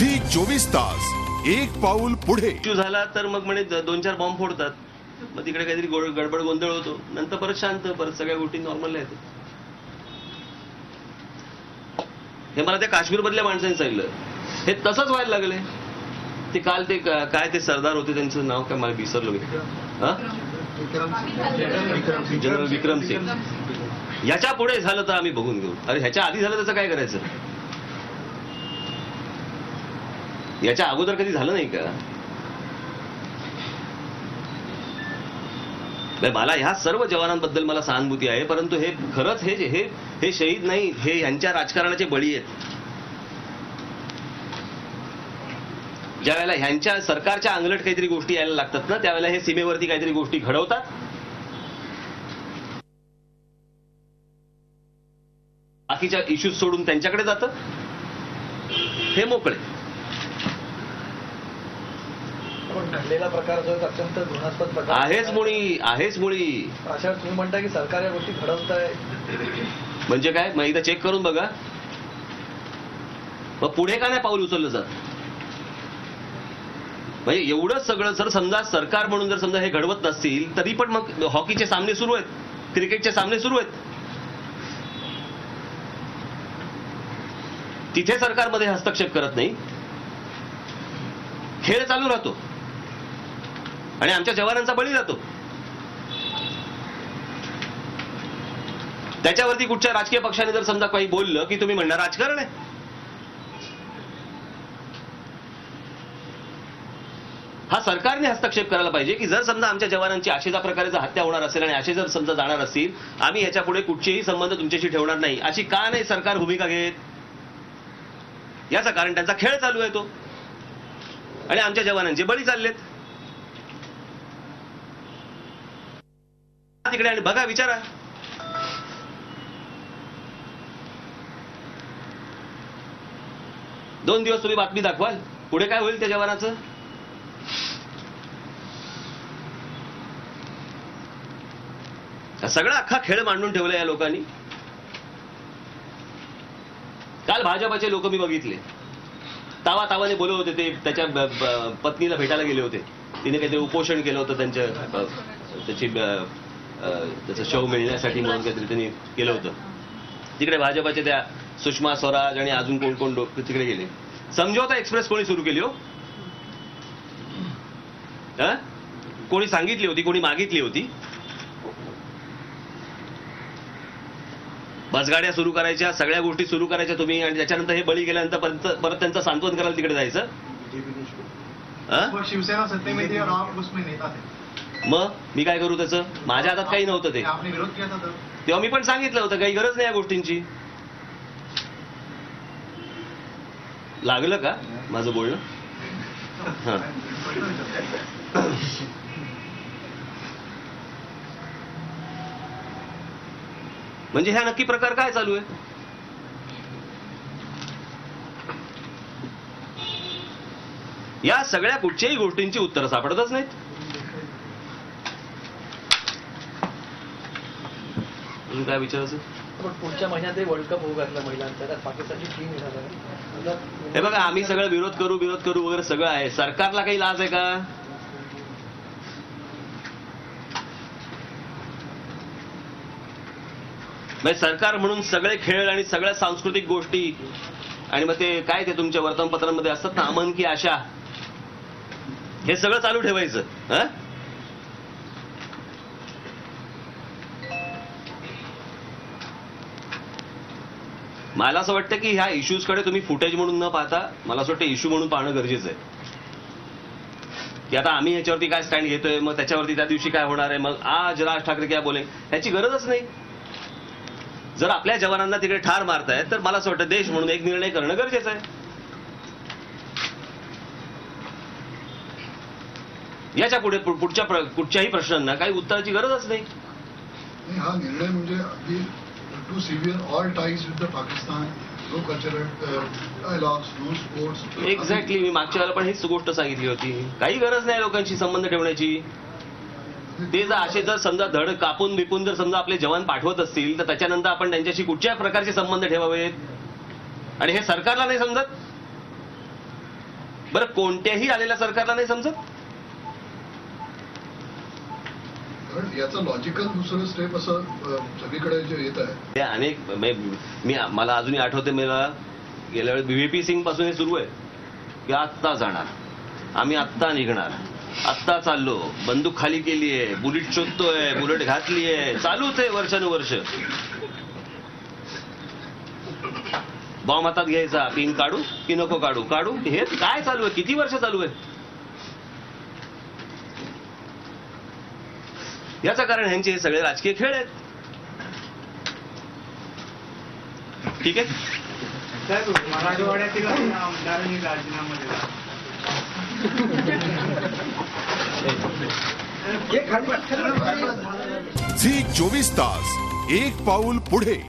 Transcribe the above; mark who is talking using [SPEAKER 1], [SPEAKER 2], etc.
[SPEAKER 1] Zee चोवीस तास एक पाऊल पुढे.
[SPEAKER 2] झाला तर मग म्हणे दोन चार बॉम्ब फोडतात. मग तिकडे काहीतरी गोड- गडबड गोंधळ होतो. नंतर परत शांत परत सगळ्या गोष्टी नॉर्मल येतात हे मला त्या काश्मीर मधल्या माणसांनी सांगितलं. हे तसंच व्हायला लागले. ते काल ते काय ते सरदार होते त्यांचं नाव काय मला विसरलो मी. जनरल विक्रम सिंग. याच्यापुढे झालं तर आम्ही बघून घेऊ. अरे ह्याच्या आधी झालं त्याचं काय करायचं? याच्या अगोदर कधी झालं नाही का? मला ह्या सर्व जवानांबद्दल मला सहानुभूती आहे परंतु हे खरंच हे हे हे शहीद नाही हे यांच्या राजकारणाचे बळी आहेत. ज्या वेळेला ह्यांच्या सरकारच्या अंगलट काहीतरी गोष्टी यायला लागतात ना त्यावेळेला हे सीमेवरती काहीतरी गोष्टी घडवतात. बाकीच्या इश्यूज सोडून त्यांच्याकडे जातं. हे मोकळे
[SPEAKER 3] पण घडलेला प्रकार जो अत्यंत घृणास्पद प्रकार.
[SPEAKER 2] आहेच मुळी आहेच मुळी.
[SPEAKER 3] अशा तुम्ही म्हणता की सरकार या गोष्टी घडवत आहे
[SPEAKER 2] म्हणजे काय? मग एकदा चेक करून बघा. मग पुढे का नाही पाऊल उचललं जात? म्हणजे एवढंच सगळं जर समजा सरकार म्हणून जर समजा हे घडवत नसतील तरी पण मग हॉकीचे सामने सुरू आहेत. क्रिकेटचे सामने सुरू आहेत. तिथे सरकारमध्ये हस्तक्षेप करत नाही. खेळ चालू राहतो. आणि आमच्या जवानांचा बळी जातो. त्याच्यावरती कुठच्या राजकीय पक्षाने जर समजा काही बोललं की तुम्ही म्हणणार राजकारण आहे. हा सरकारने हस्तक्षेप करायला पाहिजे की जर समजा आमच्या जवानांची अशा प्रकारे जर हत्या होणार असेल आणि असे जर समजा जाणार असतील आम्ही याच्यापुढे कुठचेही संबंध तुमच्याशी ठेवणार नाही. अशी का नाही सरकार भूमिका घेत? याचं कारण त्यांचा खेळ चालू आहे तो. आणि आमच्या जवानांचे बळी चाललेत. तिकडे आणि बघा विचारा. दोन दिवस तुम्ही बातमी दाखवाल. पुढे काय होईल त्या जवानाचं सगळा अख्खा खेळ मांडून ठेवला या लोकांनी. काल भाजपाचे लोक मी बघितले. तावा तावाने बोलत होते ते त्याच्या पत्नीला भेटायला गेले होते. तिने काहीतरी उपोषण केलं होतं त्यांच्या त्याची त्याचं शव मिळण्यासाठी म्हणून काहीतरी त्यांनी केलं होतं. तिकडे भाजपाचे त्या सुषमा स्वराज आणि अजून कोण कोण लोक तिकडे गेले. समझोता एक्सप्रेस कोणी सुरू केली हो? हा? कोणी सांगितली होती कोणी मागितली होती? बसगाड्या सुरू करायच्या सगळ्या गोष्टी सुरू करायच्या तुम्ही आणि त्याच्यानंतर हे बळी गेल्यानंतर परत परत त्यांचं सांत्वन करायला तिकडे जायचं? हा?
[SPEAKER 4] शिवसेना
[SPEAKER 2] मग? मी काय करू त्याचं? माझ्या हातात काही नव्हतं ते. तेव्हा मी पण सांगितलं होतं काही गरज नाही या गोष्टींची. लागलं का माझं बोलणं? हा. म्हणजे ह्या नक्की प्रकार काय चालू आहे? या सगळ्या कुठच्याही गोष्टींची उत्तरं सापडतच नाहीत. अजून काय विचारायचं
[SPEAKER 3] पण पुढच्या महिन्यातही वर्ल्ड कप होऊ घातला महिलांचा त्यात पाकिस्तानची टीम येणार आहे. आता
[SPEAKER 2] हे बघा आम्ही सगळं विरोध करू विरोध करू वगैरे सगळं आहे. सरकारला काही लाज आहे का? म्हणजे सरकार म्हणून सगळे खेळ आणि सगळ्या सांस्कृतिक गोष्टी आणि मग ते काय ते तुमच्या वर्तमानपत्रांमध्ये असतात ना अमन की आशा? हे सगळं चालू ठेवायचं हं? मला असं वाटतं की ह्या इश्यूजकडे तुम्ही फुटेज म्हणून न पाहता मला असं वाटतं इश्यू म्हणून पाहणं गरजेचं आहे. की आता आम्ही ह्याच्यावरती काय स्टँड घेतोय मग त्याच्यावरती त्या दिवशी काय होणार आहे मग आज राज ठाकरे काय बोले ह्याची गरजच नाही. जर आपल्या जवानांना तिकडे ठार मारतायत तर मला असं वाटतं देश म्हणून एक निर्णय करणं गरजेचं आहे. याच्यापुढे पुढच्या कुठच्याही प्रश्नांना काही उत्तराची गरजच नाही.
[SPEAKER 5] नाही, हा निर्णय म्हणजे to to all ties with the Pakistan. No cultural uh, dialogues no sports
[SPEAKER 2] exactly मी मागच्या वेळेला पण हीच गोष्ट सांगितली होती. काही गरज नाही लोकांशी संबंध ठेवण्याची. ते जर असे जर समजा धड कापून बिपून जर समजा आपले जवान पाठवत असतील तर त्याच्यानंतर आपण त्यांच्याशी कुठच्या प्रकारचे संबंध ठेवावेत. आणि हे सरकारला नाही समजत? बरं कोणत्याही आलेल्या सरकारला नाही समजत
[SPEAKER 5] कारण याचं लॉजिकल दुसरं स्टेप असं सगळीकडे जे येत आहे.
[SPEAKER 2] ते अनेक मी मला अजूनही आठवते मला गेल्या वेळेस बीव्हीपी सिंगपासून हे सुरू आहे. की आत्ता जाणार. आम्ही आत्ता निघणार. आत्ता चाललो. बंदूक खाली केली आहे. बुलेट शोधतोय. बुलेट घातली आहे. चालूच आहे वर्षानुवर्ष. बॉम्ब हातात घ्यायचा. पिन काढू की नको काढू? काढू? हे काय चालू आहे? किती वर्ष चालू आहे? याचं कारण ह्यांचे हे सगळे राजकीय खेळ आहेत. ठीक आहे?
[SPEAKER 4] साहेब मराठवाड्यातील आमदारांनी राजीनामा दिला.
[SPEAKER 1] झी चोवीस तास एक पाऊल पुढे.